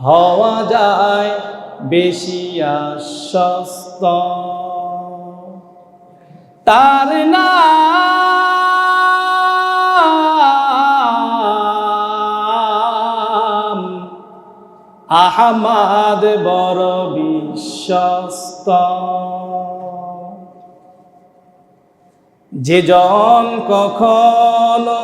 হওয়া যায় বেশি আশ্বস্ত। তার না আহমাদ বড় বিশ্বস্ত। যে জন কখনো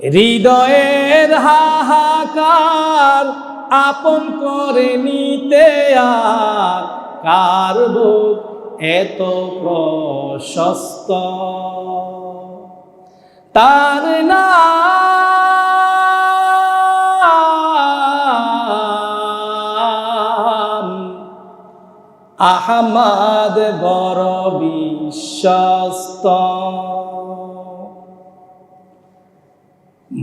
হৃদয়ের হাহাকার আপন করে নিতে আর কার বুক এত প্রশস্ত? তার না আহমাদ বড় বিশ্বস্ত।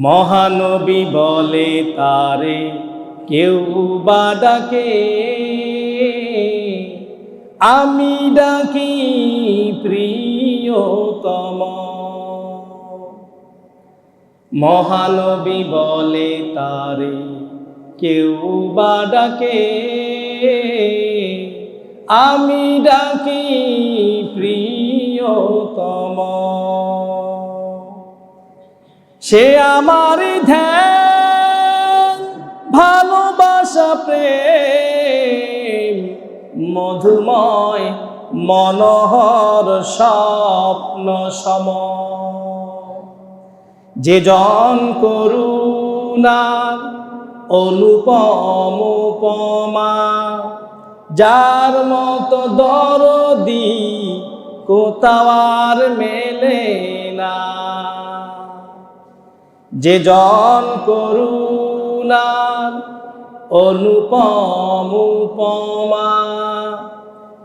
মহানবী বলে তারে, কেউ বা ডাকে। আমি ডাকি প্রিয়তম। মহানবী বলে তারে, কেউ বা ডাকে। আমি ডাকি প্রিয়তম। সে আমার ধ্যান, ভালোবাসা, প্রেম, মধুময়, মনোহর, স্বপ্ন সম যে জন করুণা অনুপম উপমা, যার মতো দরদি কোথাও আর মেলে না। যে জন করুণার অনুপম উপমা,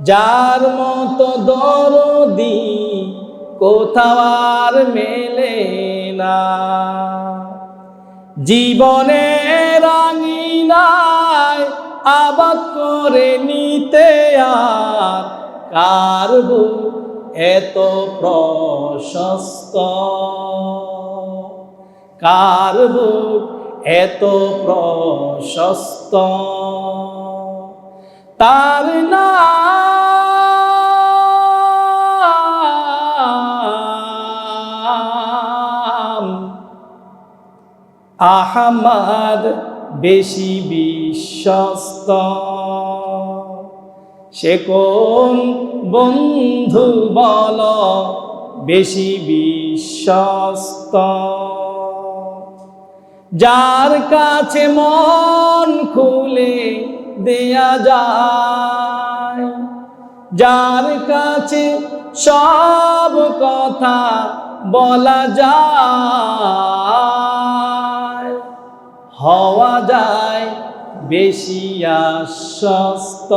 যার মতো দরদি কোথাও আর মেলে না। জীবনে রাঙিনায় আবাদ করে নিতে আর কার এত প্রশস্ত? কার বুক এত প্রশস্ত? তার নাম আহমদ বেশি বিশ্বস্ত। সে কোন বন্ধু বল বেশি বিশ্বস্ত? যার কাছে মন খুলে দেয়া যায়, যার কাছে সব কথা বলা যায়, হওয়া যায় বেশি আশ্বস্ত।